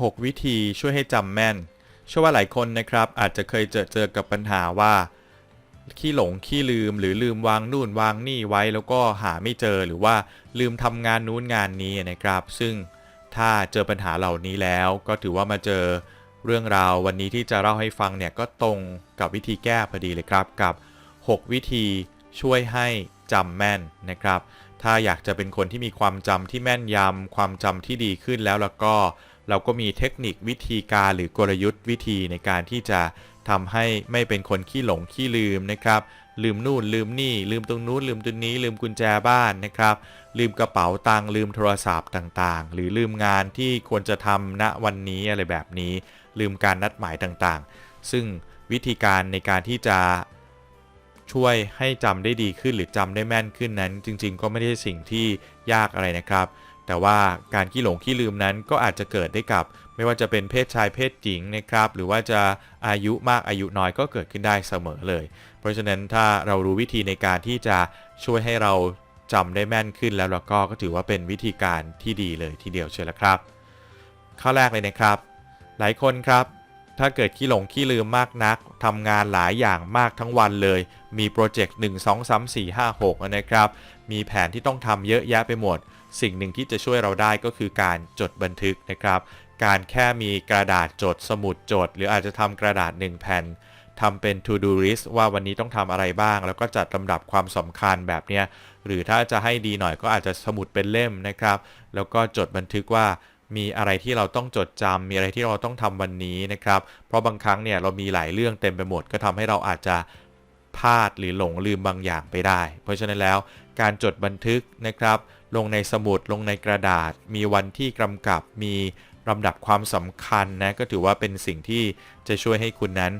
6 วิธีช่วยให้จำแม่นเชื่อว่าหลายคนนะครับ อาจจะเคยเจอเจอกับปัญหาว่าขี้หลงขี้ลืมหรือลืมวางนู่นวางนี่ไว้แล้วก็หาไม่เจอหรือว่าลืมทำงานนู้นงานนี้นะครับ ซึ่งถ้าเจอปัญหาเหล่านี้แล้ว ก็ถือว่ามาเจอเรื่องราววันนี้ที่จะเล่าให้ฟังเนี่ยก็ตรงกับวิธีแก้พอดีเลยครับกับ 6 วิธีช่วยให้จำแม่นนะครับ ถ้าอยากจะเป็นคนที่มีความจำที่แม่นยำความจำที่ดีขึ้นแล้วแล้วก็ เราก็มีเทคนิควิธีการหรือกลยุทธ์วิธีในการที่จะทำให้ไม่เป็นคนขี้หลงขี้ลืมนะครับ ลืมนู่นลืมนี่ ลืมตรงนู้นลืมตรงนี้ ลืมกุญแจบ้านนะครับ ลืมกระเป๋าตังค์ลืมโทรศัพท์ต่างๆ หรือลืมงานที่ควรจะทำณวันนี้อะไรแบบนี้ ลืมการนัดหมายต่างๆ ซึ่งวิธีการในการที่จะช่วยให้จำได้ดีขึ้นหรือจำได้แม่นขึ้นนั้น จริง ๆ ก็ไม่ได้สิ่งที่ยากอะไรนะครับ แต่ว่าการขี้หลงขี้ลืมนั้นก็อาจจะเกิดได้กับ ไม่ว่าจะเป็นเพศชายเพศหญิงนะครับ หรือว่าจะอายุมากอายุน้อยก็เกิดขึ้นได้เสมอเลย เพราะฉะนั้นถ้าเรารู้วิธีในการที่จะช่วยให้เราจำได้แม่นขึ้นแล้วเราก็ก็ถือว่าเป็นวิธีการที่ดีเลยทีเดียวเชียวละครับ ข้อแรกเลยนะครับ หลายคนครับ ถ้าเกิดขี้หลงขี้ลืมมากนักทำงานหลายอย่างมากทั้งวันเลย มีโปรเจกต์ 1 2 3 4 5 6 นะครับ มีแผนที่ต้องทำเยอะแยะไปหมด สิ่งหนึ่งที่จะช่วยเราได้ก็คือการจดบันทึกนะครับ การแค่มีกระดาษจดสมุดจด หรืออาจจะทำกระดาษ 1 แผ่นทำเป็น to do list ว่าวันนี้ต้องทำอะไรบ้าง แล้วก็จัดลำดับความสำคัญแบบเนี้ยหรือถ้าจะให้ดีหน่อยก็อาจจะสมุดเป็นเล่มนะครับ แล้วก็จดบันทึกว่า มีอะไรที่เราต้องจดจำมีอะไรที่เราต้องทำวันนี้นะครับ เพราะบางครั้งเนี่ยเรามีหลายเรื่องเต็มไปหมด ก็ทำให้เราอาจจะพลาดหรือหลงลืมบางอย่างไปได้ เพราะฉะนั้นแล้วการจดบันทึกนะครับ ลงในสมุดลงในกระดาษ มีวันที่กำกับ มีลำดับความสำคัญนะก็ถือว่าเป็นสิ่งที่จะช่วยให้คุณนั้น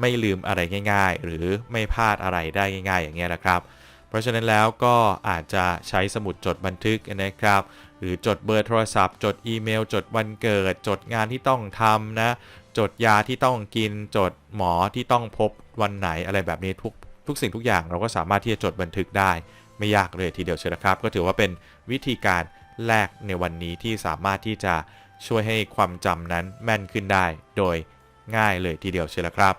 ไม่ลืมอะไรง่าย ๆ หรือไม่พลาดอะไรได้ง่าย ๆ อย่างเงี้ยนะครับ เพราะฉะนั้นแล้วก็อาจจะใช้สมุดจดบันทึกนะครับ หรือจดเบอร์โทรศัพท์ จดอีเมล จดวันเกิด จดงานที่ต้องทำนะ จดยาที่ต้องกิน จดหมอที่ต้องพบวันไหนอะไรแบบนี้ทุกทุกสิ่งทุกอย่างเราก็สามารถที่จะจดบันทึกได้ ไม่ยากเลยทีเดียวเชียวนะครับ ก็ถือว่าเป็นวิธีการแรกในวันนี้ที่สามารถที่จะช่วยให้ความจำนั้นแม่นขึ้นได้ โดยง่ายเลยทีเดียวเชียวครับ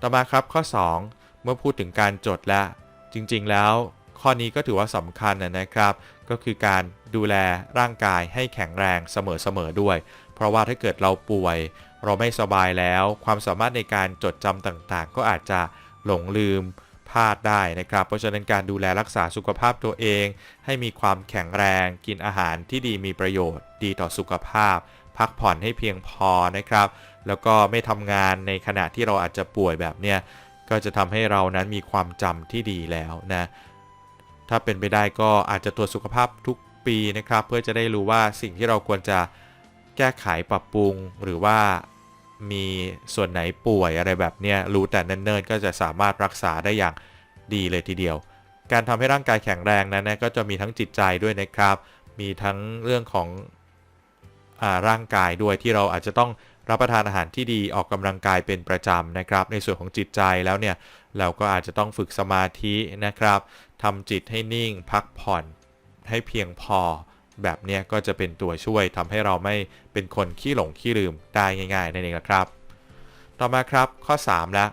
ต่อมาครับข้อ 2 เมื่อพูดถึงการจดและจริงๆแล้ว ข้อนี้ก็ถือว่าสำคัญนะครับ ก็คือการดูแลร่างกายให้แข็งแรงเสมอๆด้วย เพราะว่าถ้าเกิดเราป่วย เราไม่สบายแล้ว ความสามารถในการจดจำต่างๆ ก็อาจจะหลงลืมพลาดได้นะครับ เพราะฉะนั้นการดูแลรักษาสุขภาพตัวเอง ให้มีความแข็งแรงกินอาหารที่ดีมีประโยชน์ ดีต่อสุขภาพ พักผ่อนให้เพียงพอนะครับ แล้วก็ไม่ทำงานในขณะที่เราอาจจะป่วยแบบเนี้ยก็จะทำให้เรานั้นมีความจำที่ดีแล้วนะ ถ้าเป็นไปได้ก็อาจจะตรวจสุขภาพทุกปีนะครับ เพื่อจะได้รู้ว่าสิ่งที่เราควรจะแก้ไขปรับปรุง หรือว่ามีส่วนไหนป่วยอะไรแบบเนี้ยรู้แต่เนิ่นๆ ก็จะสามารถรักษาได้อย่างดีเลยทีเดียว การทำให้ร่างกายแข็งแรงนั้นนะก็จะมีทั้งจิตใจด้วยนะครับ มีทั้งเรื่องของอร่างกายด้วยที่เราอาจจะต้องรับประทานอาหารที่ดีออกกำลังกายเป็นประจำนะครับ ในส่วนของจิตใจแล้วเนี่ย เราก็อาจจะต้องฝึกสมาธินะครับทำจิตให้นิ่งพักผ่อนให้เพียงพอ แบบนี้ก็จะเป็นตัวช่วยทำให้เราไม่เป็นคนขี้หลงขี้ลืมได้ง่ายๆนั่นเองนะครับ ต่อมาครับข้อ 3 แล้ว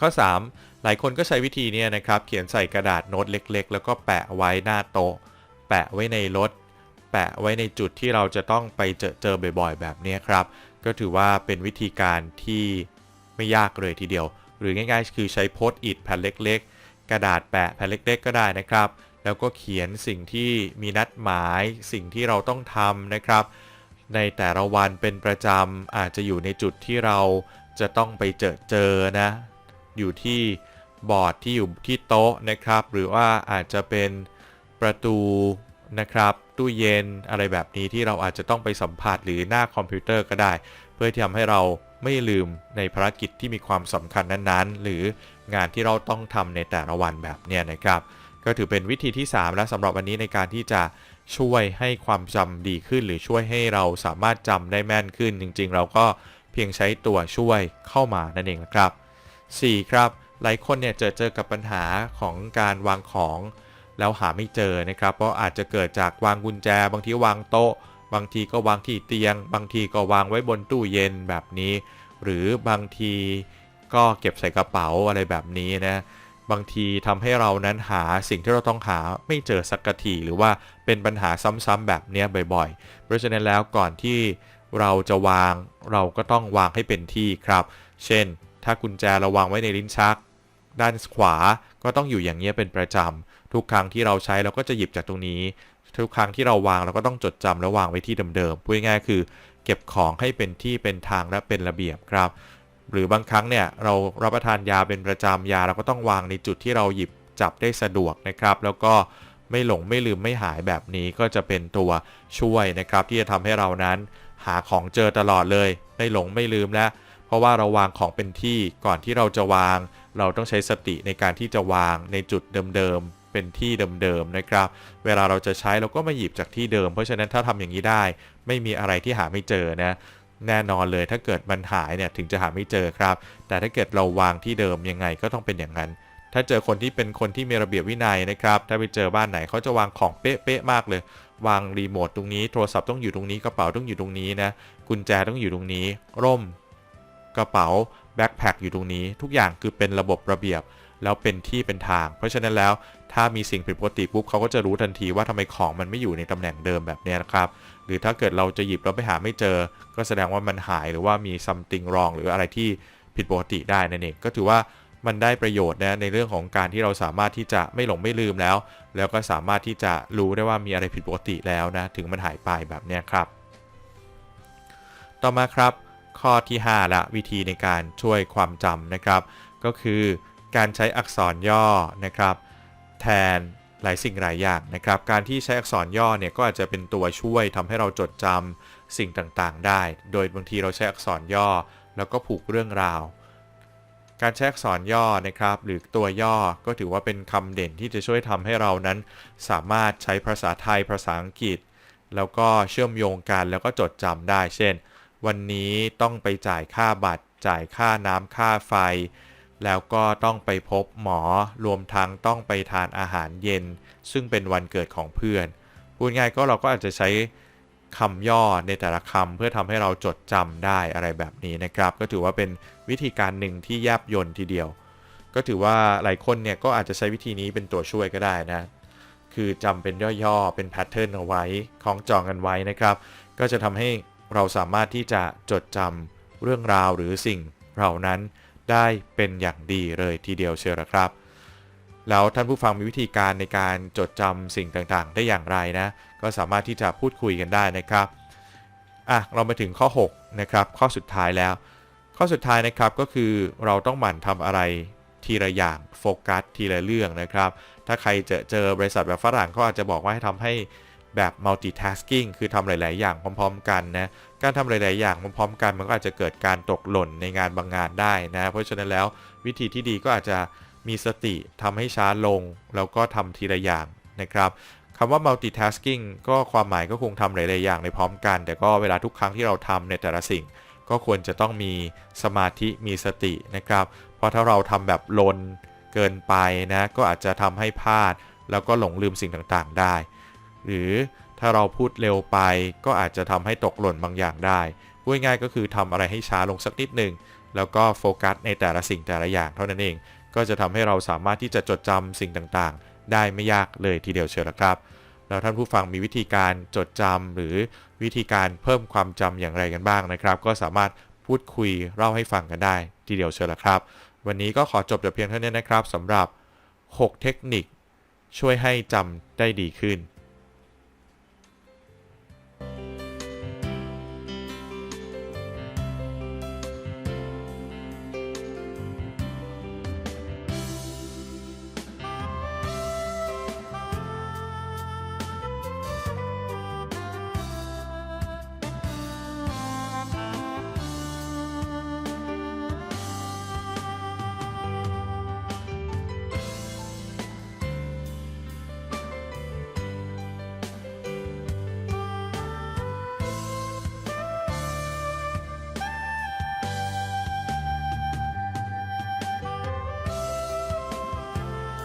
ข้อ 3 หลายคนก็ใช้วิธีนี้นะครับ เขียนใส่กระดาษโน้ตเล็ก ๆ แล้วก็แปะไว้หน้าโต๊ะ แปะไว้ในรถ แปะไว้ในจุดที่เราจะต้องไปเจอเจอบ่อยๆ แบบนี้ครับ ก็ถือว่าเป็นวิธีการที่ไม่ยากเลยทีเดียว หรือง่ายๆ คือใช้โพสต์อิทแผ่นเล็ก ๆ กระดาษแปะแผ่นเล็ก ๆ ก็ได้นะครับ แล้วก็เขียนสิ่งที่มีนัดหมายสิ่งที่เราต้องทำนะครับ ในแต่ละวันเป็นประจำอาจจะอยู่ในจุดที่เราจะต้องไปเจอเจอนะ อยู่ที่บอร์ดที่อยู่ที่โต๊ะนะครับ หรือว่าอาจจะเป็นประตูนะครับตู้เย็นอะไรแบบนี้ที่เราอาจจะต้องไปสัมผัสหรือหน้าคอมพิวเตอร์ก็ได้ เพื่อที่ทำให้เรา ไม่ลืมในภารกิจที่มีความสำคัญนั้นๆ หรืองานที่เราต้องทำในแต่ละวันแบบเนี้ยนะครับ ก็ถือเป็นวิธีที่ 3 แล้วสำหรับวันนี้ในการที่จะช่วยให้ความจำดีขึ้น หรือช่วยให้เราสามารถจำได้แม่นขึ้น จริง ๆ เราก็เพียงใช้ตัวช่วยเข้ามานั่นเองนะครับ 4. ครับ หลายคนเนี่ยเจอเจอกับปัญหาของการวางของแล้วหาไม่เจอนะครับ เพราะอาจจะเกิดจากวางกุญแจ บางทีวางโต๊ะ บางทีก็วางที่เตียง บางทีก็วางไว้บนตู้เย็นแบบนี้ หรือบางทีก็เก็บใส่กระเป๋าอะไรแบบนี้นะบางทีทำให้เรานั้นหาสิ่งที่เราต้องหาไม่เจอสักทีหรือว่าเป็นปัญหาซ้ำๆแบบเนี้ยบ่อยๆ เพราะฉะนั้นแล้วก่อนที่เราจะวางเราก็ต้องวางให้เป็นที่ครับ เช่น ถ้ากุญแจเราวางไว้ในลิ้นชัก ด้านขวาก็ต้องอยู่อย่างเงี้เป็นประจำทุกครั้งที่เราใช้เราก็จะหยิบจากตรงนี้ ทุกครั้งที่เราวางเราก็ต้องจดจำแล้วางไว้ที่เดิมๆพูดง่ายๆคือ เก็บของให้เป็นที่เป็นทางและเป็นระเบียบครับ หรือบางครั้งเนี่ยเรารับประทานยาเป็นประจำยาเราก็ต้องวางในจุดที่เราหยิบจับได้สะดวกนะครับ แล้วก็ไม่หลงไม่ลืมไม่หายแบบนี้ก็จะเป็นตัวช่วยนะครับ ที่จะทำให้เรานั้นหาของเจอตลอดเลย ไม่หลงไม่ลืมแล้วเพราะว่าเราวางของเป็นที่ก่อนที่เราจะวาง เราต้องใช้สติในการที่จะวางในจุดเดิมๆ เป็นที่เดิมๆนะครับ เวลาเราจะใช้เราก็มาหยิบจากที่เดิม เพราะฉะนั้นถ้าทำอย่างนี้ได้ไม่มีอะไรที่หาไม่เจอนะแน่นอนเลยถ้าเกิดมันหายเนี่ยถึงจะหาไม่เจอครับ แต่ถ้าเกิดเราวางที่เดิมยังไงก็ต้องเป็นอย่างนั้น ถ้าเจอคนที่เป็นคนที่มีระเบียบวินัยนะครับ ถ้าไปเจอบ้านไหนเขาจะวางของเป๊ะๆมากเลยวางรีโมทตรงนี้โทรศัพท์ต้องอยู่ตรงนี้กระเป๋าต้องอยู่ตรงนี้นะกุญแจต้องอยู่ตรงนี้ ร่ม กระเป๋าแบ็คแพคอยู่ตรงนี้ ทุกอย่างคือเป็นระบบระเบียบ แล้วเป็นที่เป็นทาง เพราะฉะนั้นแล้วถ้ามีสิ่งผิดปกติปุ๊บเขาก็จะรู้ทันทีว่าทำไมของมันไม่อยู่ในตำแหน่งเดิมแบบนี้นะครับ หรือถ้าเกิดเราจะหยิบแล้วไปหาไม่เจอ ก็แสดงว่ามันหายหรือว่ามี something wrong หรืออะไรที่ผิดปกติได้นั่นเองก็ถือว่ามันได้ประโยชน์นะในเรื่องของการที่เราสามารถที่จะไม่หลงไม่ลืมแล้ว แล้วก็สามารถที่จะรู้ได้ว่ามีอะไรผิดปกติแล้วนะถึงมันหายไปแบบนี้ครับ ต่อมาครับ ข้อที่ 5 ละวิธีในการช่วยความจำนะครับ ก็คือ การใช้อักษรย่อนะครับแทนหลายสิ่งหลายอย่างนะครับ การที่ใช้อักษรย่อเนี่ยก็อาจจะเป็นตัวช่วยทำให้เราจดจำสิ่งต่างๆ ได้ โดยบางทีเราใช้อักษรย่อแล้วก็ผูกเรื่องราว การใช้อักษรย่อนะครับ หรือตัวย่อก็ถือว่าเป็นคำเด่นที่จะช่วยทำให้เรานั้น สามารถใช้ภาษาไทยภาษาอังกฤษ แล้วก็เชื่อมโยงกันแล้วก็จดจำได้ เช่น วันนี้ต้องไปจ่ายค่าบัตร จ่ายค่าน้ำค่าไฟ แล้วก็ต้องไปพบหมอรวมทั้งต้องไปทานอาหารเย็น ซึ่งเป็นวันเกิดของเพื่อน พูดง่ายก็เราก็อาจจะใช้คำย่อในแต่ละคำเพื่อทำให้เราจดจำได้อะไรแบบนี้นะครับ ก็ถือว่าเป็นวิธีการหนึ่งที่แยบยลทีเดียว ก็ถือว่าหลายคนเนี่ยก็อาจจะใช้วิธีนี้เป็นตัวช่วยก็ได้นะ คือจำเป็นย่อๆเป็นแพทเทิร์นเอาไว้คล้องจองกันไว้นะครับ ก็จะทำให้เราสามารถที่จะจดจำเรื่องราวหรือสิ่งเหล่านั้น ได้เป็นอย่างดีเลยทีเดียวเชียวละครับ แล้วท่านผู้ฟังมีวิธีการในการจดจำสิ่งต่างๆ ได้อย่างไรนะ ก็สามารถที่จะพูดคุยกันได้นะครับอะเรามาถึงข้อ6นะครับข้อสุดท้ายแล้ว ข้อสุดท้ายนะครับก็คือเราต้องหมั่นทำอะไรทีละอย่างโฟกัสทีละเรื่องนะครับ ถ้าใครเจอเจอบริษัทแบบฝรั่งเขาอาจจะบอกว่าให้ทำให้ แบบ multitasking คือทำหลาย ๆ อย่างพร้อม ๆ กันนะ การทำหลาย ๆ อย่างพร้อม ๆ กันมันก็อาจจะเกิดการตกหล่นในงานบางงานได้นะ เพราะฉะนั้นแล้ววิธีที่ดีก็อาจจะมีสติทำให้ช้าลง แล้วก็ทำทีละอย่างนะครับคำว่า multitasking ก็ความหมายก็คงทำหลาย ๆ อย่างในพร้อมกัน แต่ก็เวลาทุกครั้งที่เราทำในแต่ละสิ่ง ก็ควรจะต้องมีสมาธิมีสตินะครับ เพราะถ้าเราทำแบบลนเกินไปนะ ก็อาจจะทำให้พลาด แล้วก็หลงลืมสิ่งต่าง ๆ ได้ หรือถ้าเราพูดเร็วไปก็อาจจะทำให้ตกหล่นบางอย่างได้พูดง่ายก็คือทำอะไรให้ช้าลงสักนิดหนึ่งแล้วก็โฟกัสในแต่ละสิ่งแต่ละอย่างเท่านั้นเอง ก็จะทำให้เราสามารถที่จะจดจำสิ่งต่างๆ ได้ไม่ยากเลยทีเดียวเชียวละครับ แล้วท่านผู้ฟังมีวิธีการจดจำหรือวิธีการเพิ่มความจำอย่างไรกันบ้างนะครับ ก็สามารถพูดคุยเล่าให้ฟังกันได้ ทีเดียวเชียวละครับ วันนี้ก็ขอจบแต่เพียงเท่านี้นะครับสำหรับ 6 เทคนิค ช่วยให้จำได้ดีขึ้น